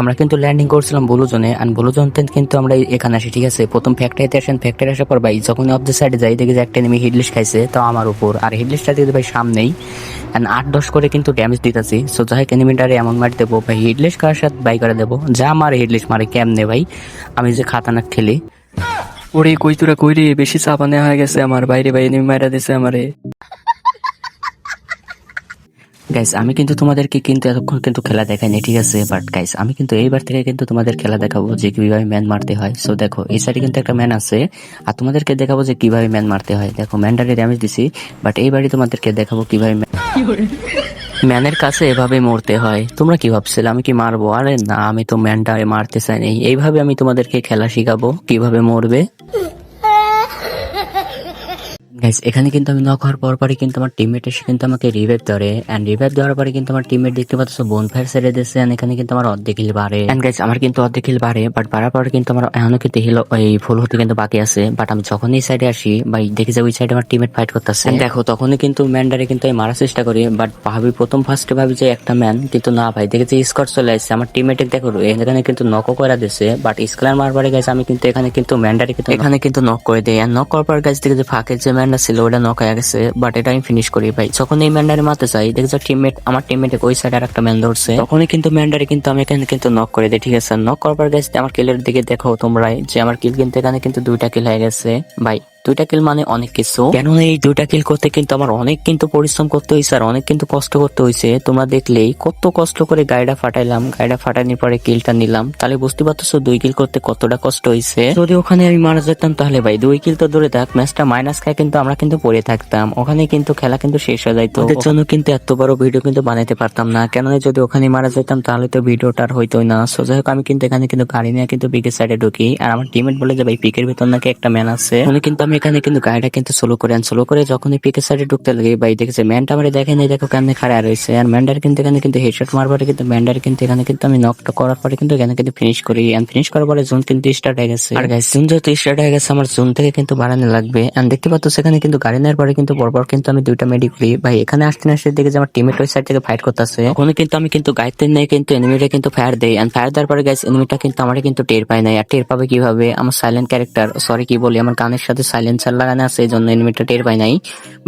আমরা কিন্তু ল্যান্ডিং করছিলাম ব্লু জোনে আর ব্লু কিন্তু আমরা এখানে আসি, ঠিক আছে? প্রথম ফ্যাক্টরিতে আসেন ফ্যাক্টরি আসার পর ভাই, যখন অফ দ্য সাইডে যাই, দেখি যে একটা এনিমি হিডলিশ খাইছে তো আমার উপর। আর হিডলিশটা দিয়ে ভাই সামনেই, and আট দশ করে কিন্তু ড্যামেজ দিতেছি। সো যাই এনিমিটারে এমন মারি দেবো, ভাই হিডলিশ কার সাথে বাই করে দেবো। যা মারে হিডলিশ মারে, কেমনে ভাই? আমি যে খাতানাক খেলি। ওরে, কই তোরা কই রে বেশি চাপানে হয়ে গেছে আমার, বাইরে বাইরে মারা দিছে আমারে। গাইস আমি কিন্তু তোমাদেরকে কিন্তু এতক্ষণ কিন্তু খেলা দেখাইনি, ঠিক আছে? বাট গাইস আমি কিন্তু এইবার থেকে কিন্তু তোমাদের খেলা দেখাবো যে কীভাবে ম্যান মারতে হয়। সো দেখো, এই সাইডে কিন্তু একটা ম্যান আছে, আর তোমাদেরকে দেখাবো যে কীভাবে ম্যান মারতে হয়। দেখো ম্যানটারে ড্যামেজ দিছি বাট এইবারই তোমাদেরকে দেখাবো কীভাবে ম্যানের কাছে এভাবে মরতে হয়। তোমরা কি ভাবছিলে, আমি কি মারবো? আরে না, আমি তো ম্যানটারে মারতে চাই এইভাবে আমি তোমাদেরকে খেলা শিখাবো, কীভাবে মরবে? গাইস এখানে কিন্তু আমি নক হওয়ার পর কিন্তু আমার টিমমেট এসে কিন্তু আমাকে রিভাইভ ধরে। এন্ড রিভাইভ দেওয়ার পরে কিন্তু আমার টিমমেট দেখতে পাচ্ছ বোন ফায়ার ছেড়ে দিয়েছে and এখানে কিন্তু আমার অর্ধেক হিল বাড়ে। এন্ড গাইস আমার কিন্তু অর্ধেক হিল বাড়ে বাট বাড়ার পরে কিন্তু আমার এখনও কিন্তু হিল ওই ফুল হতে কিন্তু বাকি আছে। বাট আমি যখন এই সাইডে আসি, বা দেখি যে ওই সাইডে আমার টিমমেট ফাইট করতেছে। দেখো, তখনই কিন্তু ম্যানডারে কিন্তু আমি মারার চেষ্টা করি বাট ভাবি প্রথম ফার্স্টে ভাবি যে একটা ম্যান কিন্তু না ভাই দেখেছি স্কট চলে আসছে। আমার টিমমেটে দেখো, এখানে কিন্তু নকও করে দিছে বাট স্কলার মারবারে গেছে আমি কিন্তু এখানে কিন্তু ম্যান্ডারে কিন্তু এখানে কিন্তু নক করে দেয়। আর নক করার পর গাছ থেকে যে ফাঁকের যে ম্যান্ডা ছিল ওটা নক হয়ে গেছে বাট এটা আমি ফিনিশ করি ভাই। যখন এই ম্যান্ডারে মারতে চাই দেখছ টিমমেট আমার টিমমেটে ওই সাইড আর একটা ম্যান ধরছে। তখনই কিন্তু ম্যান্ডারে কিন্তু আমি এখানে কিন্তু নক করে দিই, ঠিক আছে? নক করার পর গেছে আমার কিলের দিকে দেখো তোমরাই, যে আমার কিল কিন্তু এখানে কিন্তু দুইটা কিল হয়ে গেছে। ভাই দুইটা কিল মানে অনেক কিছু। কেননা এই দুইটা কিল করতে কিন্তু আমার অনেক কিন্তু পরিশ্রম করতে হয়েছে আর অনেক কিন্তু কষ্ট করতে হয়েছে তোমরা দেখলেই কত কষ্ট করে গাড়িটা ফাটাইলাম গাড়িটা ফাটানোর পরে কিলটা নিলাম। তাহলে বুঝতে পারতেছো দুই কিল করতে কতটা কষ্ট হয়েছে যদি ওখানে আমি মারা যেতাম তাহলে ভাই দুই কিল তো দূরে থাক ম্যাচটা মাইনাস খায় কিন্তু আমরা কিন্তু পড়ে থাকতাম। ওখানে কিন্তু খেলা কিন্তু শেষ হয়ে যাইতো। ওদের জন্য কিন্তু এত বড় ভিডিও কিন্তু বানাইতে পারতাম না। কেননা যদি ওখানে মারা যেতাম তাহলে তো ভিডিওটা আর হইতোই না। সো যাই হোক আমি কিন্তু এখানে কিন্তু গাড়ি নিয়ে কিন্তু পিকের সাইডে ঢুকি। আর আমার টিমমেট বলে যে ভাই পিকের ভিতর নাকি একটা ম্যান আছে? উনি কিন্তু আমি এখানে কিন্তু গাড়িটা কিন্তু স্লো করে আন। স্লো করে যখনই পিকের সাইডে ঢুকতে লাগে, ভাই, দেখেছে, ম্যানটা আমার দেখে নেই, দেখো কেমনে খাড়া রয়েছে। আর ম্যান্ডার কিন্তু এখানে কিন্তু হেডশট মারবার কিন্তু ম্যান্ডার কিন্তু এখানে কিন্তু আমি নকটা করার পরে কিন্তু এখানে কিন্তু ফিনিশ করি। এন্ড ফিনিশ করার পরে জোন কিন্তু স্টার্ট হয়ে গেছে। আর গাইস জোন যেহেতু স্টার্ট হয়ে গেছে, আমার জোন থেকে কিন্তু বাড়ানো লাগবে। এন্ড দেখতে পাচ্ছ সেখানে কিন্তু গাড়ি নেওয়ার পরে কিন্তু পরপর কিন্তু আমি দুইটা মেডি করি ভাই, এখানে আসতে না আসতে দেখে যে আমার টিমেট ওই সাইড থেকে ফাইট করতেছে। ওখানে কিন্তু আমি কিন্তু গাইতে নেই, কিন্তু এনিমিটা কিন্তু ফায়ার দেই। এন্ড ফায়ার দেওয়ার পরে গাইস এনিমিটা কিন্তু আমার কিন্তু টের পায় নাই। আর টের পাবে কীভাবে? আমার সাইলেন্ট ক্যারেক্টার সরি কি বলি? আমার গানের সাথে সাইলেন্সার লাগানো আছে এই জন্য এনিমিটা টের পায় নাই।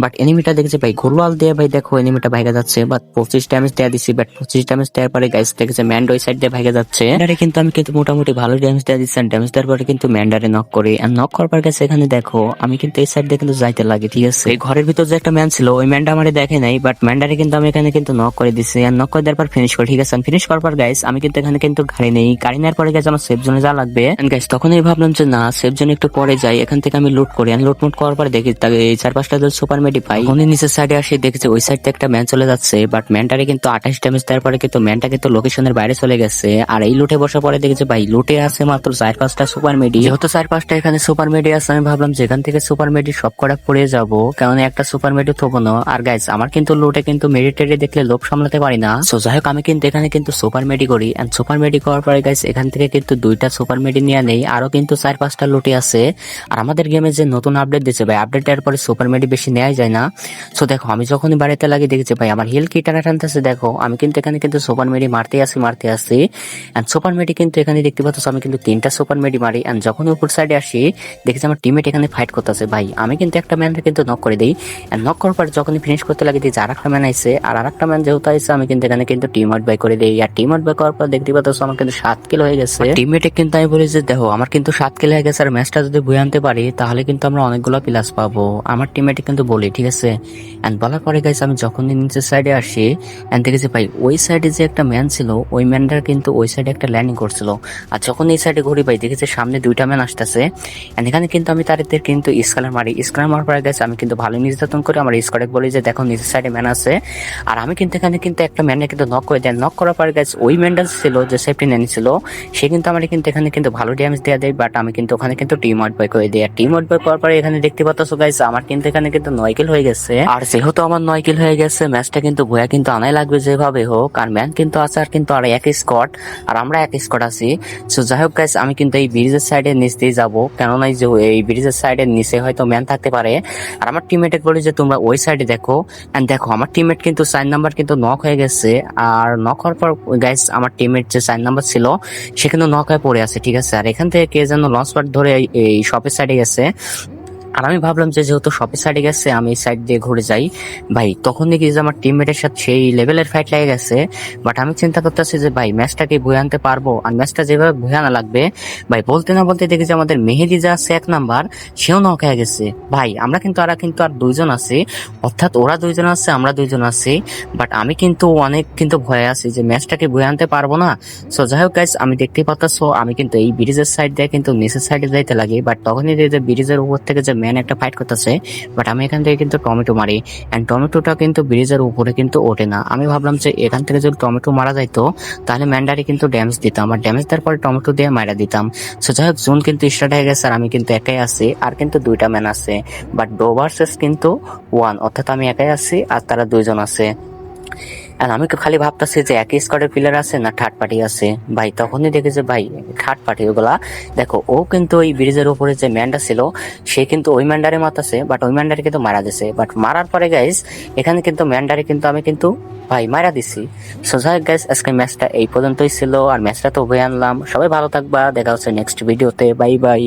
বাট এনিমিটা দেখেছে ভাই ঘোরওয়াল দিয়ে ভাই দেখো এনিমিটা ভাইগা যাচ্ছে। বাট পঁচিশ ড্যামেজ দেওয়া দিচ্ছি বাট পঁচিশ ড্যামেজ দেওয়ার পরে গাইস দেখেছে ম্যান্ড ওই সাইড দিয়ে ভাইগা যাচ্ছে। ম্যান্ডারে কিন্তু আমি কিন্তু মোটামুটি ভালো ড্যামেজ দেওয়া দিচ্ছি ড্যামেজ দেওয়ার পরে কিন্তু ম্যান্ডারে নক করি। আর নক করার পর গেছে এখানে দেখো আমি কিন্তু এই সাইড দিয়ে কিন্তু যাইতে লাগে ঠিক আছে? এই ঘরের ভিতর যে একটা ম্যান ছিল ওই ম্যানটা আমার দেখে নাই বাট ম্যান্ডারে কিন্তু আমি এখানে কিন্তু নক করে দিচ্ছি আর নক করে দেওয়ার পর ফিনিশ করি ঠিক আছে? ফিনিশ করার পর গাইস আমি কিন্তু এখানে কিন্তু গাড়ি নেই। গাড়ি নেওয়ার পরে গেছে আমার সেফ জোনে যা লাগবে। গাইস তখনই ভাবলাম যে না সেফ জোনে একটু পরে যাই এখান থেকে আমি লুট করি আর লুট মুট করার পরে দেখি তাকে এই চার পাঁচটা দল সুপার মেডি পাই। উনি নিচের সাইডে আসে দেখেছে, ওই সাইড থেকে একটা ম্যান চলে যাচ্ছে বাট ম্যানটারে কিন্তু আঠাশ ড্যামেজ দেওয়ার পরে কিন্তু ম্যানটা কিন্তু লোকেশনের বাইরে চলে গেছে। আর এই লুটে বসার পরে দেখেছে, ভাই লুটে আছে মাত্র চার পাঁচটা সুপার মেডি যেহেতু চার পাঁচটা এখানে সুপার মেডি আছে, আমি ভাবলাম যেখান থেকে সুপার মেডি সব কটা পড়ে যাব, কারণ একটা সুপার মেডি থবো না। আর গাইজ আমার কিন্তু লুটে কিন্তু মেডিটেডে দেখলে লোভ সামলাতে পারি না। সো যাই হোক আমি কিন্তু এখানে কিন্তু সুপার মেডি করি। এন্ড সুপার মেডি করার পরে গাইজ এখান থেকে কিন্তু দুইটা সুপার মেডি নিয়ে নেই। আরও কিন্তু চার পাঁচটা লুটে আছে। আর আমাদের গেমে যে নতুন আপডেট দিচ্ছে ভাই। আপডেট দেওয়ার পরে সুপার মেডি বেশি নেওয়া যায় না। সো দেখো, আমি যখনই বাড়িতে লাগিয়ে দেখেছি ভাই, আমার হিল কি টানা টানতেছে দেখো, আমি কিন্তু এখানে কিন্তু সুপার মেডি মারতে আসি মারতে আসি। অ্যান্ড সুপার মেডি কিন্তু এখানে দেখতে পাচ্ছ, আমি কিন্তু তিনটা সুপার মেডি মারি। এন্ড যখন উপর সাইডে আসি, দেখেছি আমার টিমমেট এখানে ফাইট করতেছে। ভাই, আমি কিন্তু একটা ম্যানকে কিন্তু নক করে দিই। এন্ড নক করার পর যখনই ফিনিশ করতে লাগে দিই আর একটা ম্যান আইছে, আর আরেকটা ম্যান যেহেতু আইছে, আমি কিন্তু এখানে কিন্তু টিম আউট বাই করে দিই। আর টিম আউট বাই করার পর দেখতে পাচ্ছ, আমার কিন্তু সাত কিলো হয়ে গেছে। টিমমেটে কিন্তু আমি বলি যে, দেখো, আমার কিন্তু সাত কিলো হয়ে গেছে, আর ম্যাচটা যদি বই আনতে পারি, তাহলে কিন্তু আমরা অনেকগুলো প্লাস পাবো। আমার টিমমেটে কিন্তু বলি, ঠিক আছে? এন্ড বলার পরে গাইস আমি যখনই নিচের সাইডে আসি এন্ড দেখেছি ভাই, ওই সাইডে যে একটা ম্যান ছিল, ওই ম্যানটার কিন্তু ওই সাইডে একটা ল্যান্ডিং করছিল। আর যখন এই সাইডে ঘুরি ভাই, দেখেছি সামনে দুইটা ম্যান আসতেছে। এন্ড এখানে কিন্তু আমি তাদের কিন্তু স্কালার মারি। স্কালার মারার পরে গেছে আমি কিন্তু ভালো নির্যাতন করে। আমার স্কোয়াডে বলি যে, দেখো, নিচের সাইডে ম্যান আছে। আর আমি কিন্তু এখানে কিন্তু একটা ম্যানে কিন্তু নক করে দেয় নক করার পরে গেছে ওই ম্যানটা ছিল যে সেফটি নেন ছিল, সে কিন্তু আমার কিন্তু এখানে কিন্তু ভালো ড্যামেজ দেওয়া দেয়। বাট আমি কিন্তু ওখানে কিন্তু টিম আউট বাই করে দিই। আর টিম আউট বাই করার পর এখানে দেখতে পাচ্ছ গাইস আমার কিন্তু এখানে কিন্তু নয় কিল হয়ে গেছে। আর যেহেতু আমার নয় কিল হয়ে গেছে ম্যাচটা কিন্তু ভুয়া কিন্তু আনাই লাগবে যেভাবে হোক, আর ম্যান কিন্তু আছে আর কিন্তু আর এক স্কট আর আমরা এক স্কট আছি। সো যাই হোক গাইস আমি কিন্তু এই ব্রিজের সাইডের নিচ দিয়ে যাব। কেননা এই যে এই ব্রিজের সাইডের নিচে হয়তো ম্যান থাকতে পারে। আর আমার টিমমেটে বলি যে, তোমরা ওই সাইডে দেখো। এন্ড দেখো, আমার টিমমেট কিন্তু চার নাম্বার কিন্তু নক হয়ে গেছে। আর নক হওয়ার পর গাইস আমার টিমমেট যে চার নাম্বার ছিল, সে কিন্তু নক হয়ে পড়ে আছে, ঠিক আছে? আর এখান থেকে কে যেন লঞ্চ প্যাড ধরে এই শপের সাইডে গেছে। আর আমি ভাবলাম যে যেহেতু শপের সাইডে গেছে, আমি এই সাইড দিয়ে ঘুরে যাই। ভাই, তখন দেখি যে আমার টিমমেটের সাথে সেই লেভেলের ফাইট লেগে গেছে। বাট আমি চিন্তা করতেছি যে, ভাই ম্যাচটাকে বয়ে আনতে পারব। আর ম্যাচটা যেভাবে বয়ে আনা লাগবে, ভাই, বলতে না বলতে দেখি যে আমাদের মেহেদি যা আছে এক নাম্বার সেও নক হয়ে গেছে। ভাই, আমরা কিন্তু আর কিন্তু আর দুইজন আছি। অর্থাৎ ওরা দুইজন আছে, আমরা দুইজন আছি। বাট আমি কিন্তু অনেক কিন্তু ভয়ে আছি যে ম্যাচটাকে বয়ে আনতে পারব না। সো যাই হোক আমি দেখতেই পাচ্তাছো আমি কিন্তু এই ব্রিজের সাইড দিয়ে কিন্তু নিচের সাইডে যাইতে লাগি। বাট তখনই দেখি যে ব্রিজের উপর থেকে যে ম্যান একটা ফাইট করতেছে বাট আমি এখান থেকে কিন্তু টমেটো মারি। অ্যান্ড টমেটোটা কিন্তু ব্রিজের উপরে কিন্তু ওঠে না। আমি ভাবলাম যে এখান থেকে যদি টমেটো মারা যাইতো, তাহলে ম্যান্ডারি কিন্তু ড্যামেজ দিতাম। আর ড্যামেজ দেওয়ার পরে টমেটো দিয়ে মারা দিতাম। সো যাই হোক জুন কিন্তু স্টার্ট হয়ে গেছে আর আমি কিন্তু একাই আছি। আর কিন্তু দুইটা ম্যান আছে। বাট ডো ভার্সেস কিন্তু ওয়ান অর্থাৎ আমি একাই আছি আর তারা দুইজন আছে। আর আমি খালি ভাবতেছি যে একই স্কোয়াডের প্লেয়ার আছে না থার্ড পার্টি আছে। ভাই, তখনই দেখি যে ভাই থার্ড পার্টি ওগুলা, দেখো, ও কিন্তু ওই ব্রিজের উপরে যে ম্যানটা ছিল, সে কিন্তু ওই ম্যান্ডারে মাতাছে বাট ওই ম্যান্ডারে কিন্তু মারা দিছে বাট মারার পরে গাইস এখানে কিন্তু ম্যান্ডারে কিন্তু আমি কিন্তু, ভাই মারা দিছি। সো যাই গাইস আজকে ম্যাচটা এই পর্যন্তই ছিল, আর ম্যাচটা তো হয়ে আনলাম। সবাই ভালো থাকবা, দেখা হচ্ছে নেক্সট ভিডিওতে বাই বাই